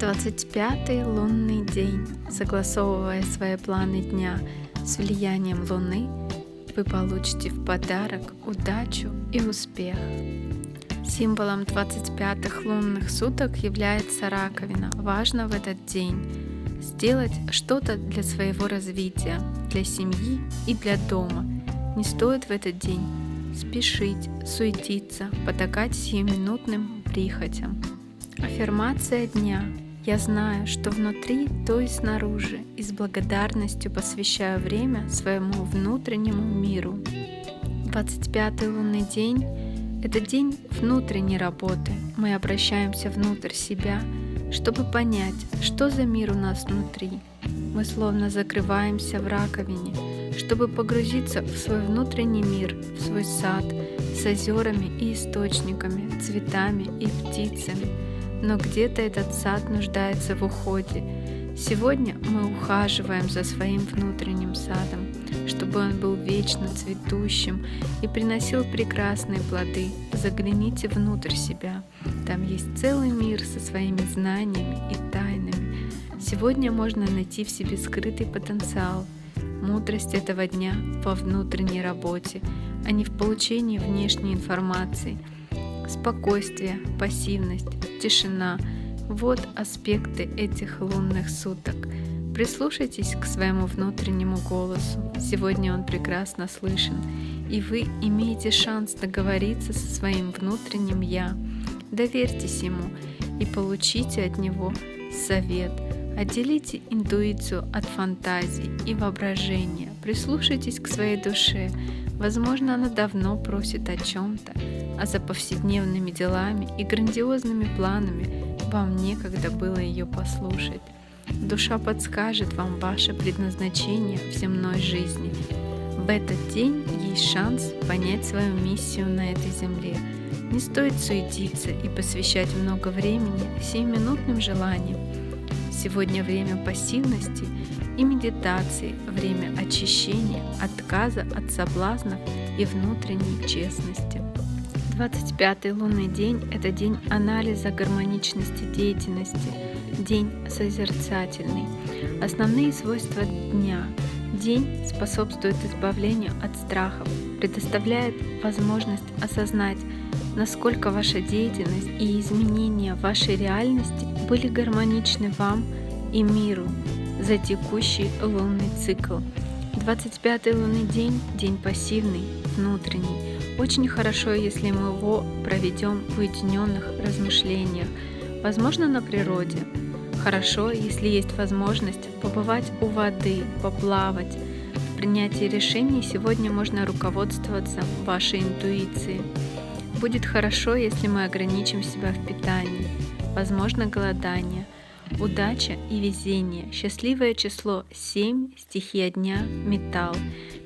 25 лунный день. Согласовывая свои планы дня с влиянием Луны, вы получите в подарок удачу и успех. Символом 25-х лунных суток является раковина. Важно в этот день сделать что-то для своего развития, для семьи и для дома. Не стоит в этот день спешить, суетиться, потакать сиюминутным прихотям. Аффирмация дня. Я знаю, что внутри, то и снаружи, и с благодарностью посвящаю время своему внутреннему миру. 25 лунный день – это день внутренней работы. Мы обращаемся внутрь себя, чтобы понять, что за мир у нас внутри. Мы словно закрываемся в раковине, чтобы погрузиться в свой внутренний мир, в свой сад с озерами и источниками, цветами и птицами – но где-то этот сад нуждается в уходе. Сегодня мы ухаживаем за своим внутренним садом, чтобы он был вечно цветущим и приносил прекрасные плоды. Загляните внутрь себя. Там есть целый мир со своими знаниями и тайнами. Сегодня можно найти в себе скрытый потенциал. Мудрость этого дня во внутренней работе, а не в получении внешней информации – спокойствие, пассивность, тишина – вот аспекты этих лунных суток. Прислушайтесь к своему внутреннему голосу. Сегодня он прекрасно слышен, и вы имеете шанс договориться со своим внутренним «я». Доверьтесь ему и получите от него совет. Отделите интуицию от фантазий и воображения. Прислушайтесь к своей душе. Возможно, она давно просит о чем-то, а за повседневными делами и грандиозными планами вам некогда было ее послушать. Душа подскажет вам ваше предназначение в земной жизни. В этот день есть шанс понять свою миссию на этой земле. Не стоит суетиться и посвящать много времени сиюминутным желаниям. Сегодня время пассивности и медитации, время очищения, отказа от соблазнов и внутренней честности. 25 лунный день – это день анализа гармоничности деятельности, день созерцательный. Основные свойства дня. День способствует избавлению от страхов, предоставляет возможность осознать, насколько ваша деятельность и изменения вашей реальности были гармоничны вам и миру за текущий лунный цикл. 25 лунный день – день пассивный, внутренний, очень хорошо, если мы его проведем в уединенных размышлениях, возможно, на природе. Хорошо, если есть возможность побывать у воды, поплавать. В принятии решений сегодня можно руководствоваться вашей интуицией. Будет хорошо, если мы ограничим себя в питании. Возможно, голодание. Удача и везение. Счастливое число 7, стихия дня, металл.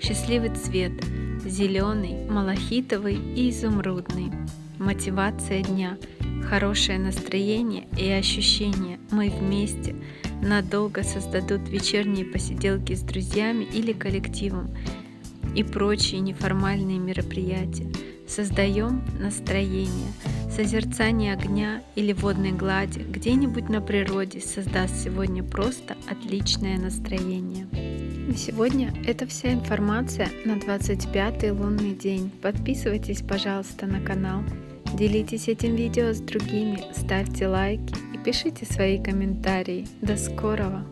Счастливый цвет – зеленый, малахитовый и изумрудный. Мотивация дня, хорошее настроение и ощущение «мы вместе» надолго создадут вечерние посиделки с друзьями или коллективом и прочие неформальные мероприятия. Создаем настроение, созерцание огня или водной глади где-нибудь на природе создаст сегодня просто отличное настроение. На сегодня это вся информация на 25 лунный день. Подписывайтесь, пожалуйста, на канал, делитесь этим видео с другими, ставьте лайки и пишите свои комментарии. До скорого!